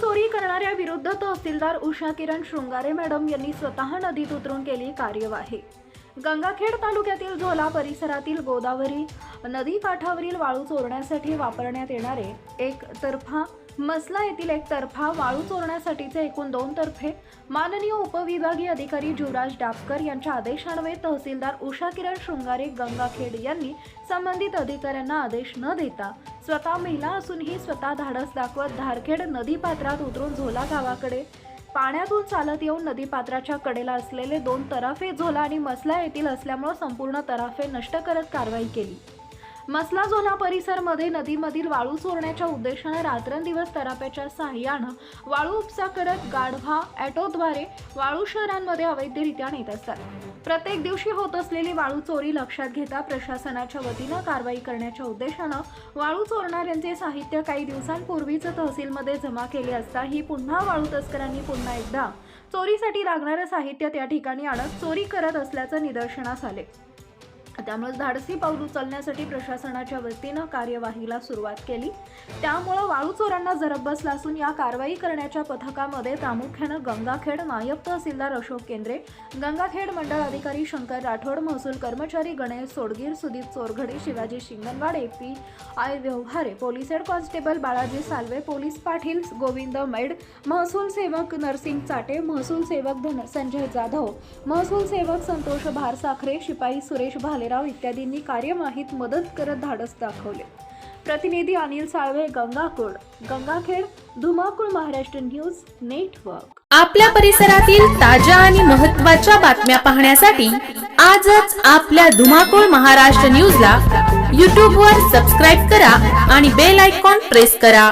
चोरी करणाऱ्या विरुद्ध तहसीलदार उषा किरण शृंगारे मॅडम यांनी स्वतः नदीत उतरून केली कार्यवाही. गंगाखेड तालुक्यातील झोला परिसरातील गोदावरी नदी काठावरील वाळू चोरण्यासाठी वापरण्यात येणारे एक तर्फा मसला येथील एक तर्फा वाळू चोरण्यासाठीचे एकूण दोन तर्फे माननीय उपविभागीय अधिकारी जुवराज डापकर यांच्या आदेशान्वये तहसीलदार उषा किरण शृंगारे गंगाखेड यांनी संबंधित अधिकाऱ्यांना आदेश न देता स्वतः महिला असूनही स्वतः धाडस दाखवत धारखेड नदीपात्रात उतरून झोला गावाकडे पाण्यातून चालत येऊन नदीपात्राच्या कडेला असलेले दोन तराफे झोला आणि मसला येथील असल्यामुळे संपूर्ण तराफे नष्ट करत कारवाई केली. मसला झोला परिसरमध्ये नदीमधील वाळू चोरण्याच्या उद्देशाने रात्रंदिवस तराफ्याच्या सहाय्यानं वाळू उपसा करत गाढवा ॲटोद्वारे वाळू शहरांमध्ये अवैधरित्या नेत असतात. प्रत्येक दिवशी होत असलेली वाळू चोरी लक्षात घेता प्रशासनाच्या वतीनं कारवाई करण्याच्या उद्देशानं वाळू चोरणाऱ्यांचे साहित्य काही दिवसांपूर्वीच तहसीलमध्ये जमा केले असता ही पुन्हा वाळू तस्करांनी पुन्हा एकदा चोरीसाठी लागणारं साहित्य त्या ठिकाणी आणत चोरी करत असल्याचं निदर्शनास आले. त्यामुळे धाडसी पाऊल उचलण्यासाठी प्रशासनाच्या वतीनं कार्यवाहीला सुरुवात केली. त्यामुळं वाळू चोरांना जरब बसला असून या कारवाई करण्याच्या पथकामध्ये प्रामुख्यानं गंगाखेड नायब तहसीलदार अशोक केंद्रे गंगाखेड मंडळ अधिकारी शंकर राठोड महसूल कर्मचारी Ganesh Sodgir Sudeep Chorghade Shivaji Shinganwad P I Vyavahare police head constable Balaji Salve police Patil Govind Med महसूल सेवक नरसिंग चाटे महसूल सेवक धन संजय जाधव महसूल सेवक संतोष भारसाखरे शिपाई सुरेश भाले भालेराव इत्यादींनी कार्यवाहीत मदत करत धाडस दाखवले. प्रतिनिधी अनिल साळवे गंगाकोड गंगाखेड धुमाकूळ महाराष्ट्र न्यूज नेटवर्क. आपल्या परिसरातील ताज्या आणि महत्त्वाच्या बातम्या पाहण्यासाठी आजच आपल्या धुमाकूळ महाराष्ट्र न्यूजला यूट्यूबवर सबस्क्राईब करा आणि बेल आयकॉन प्रेस करा.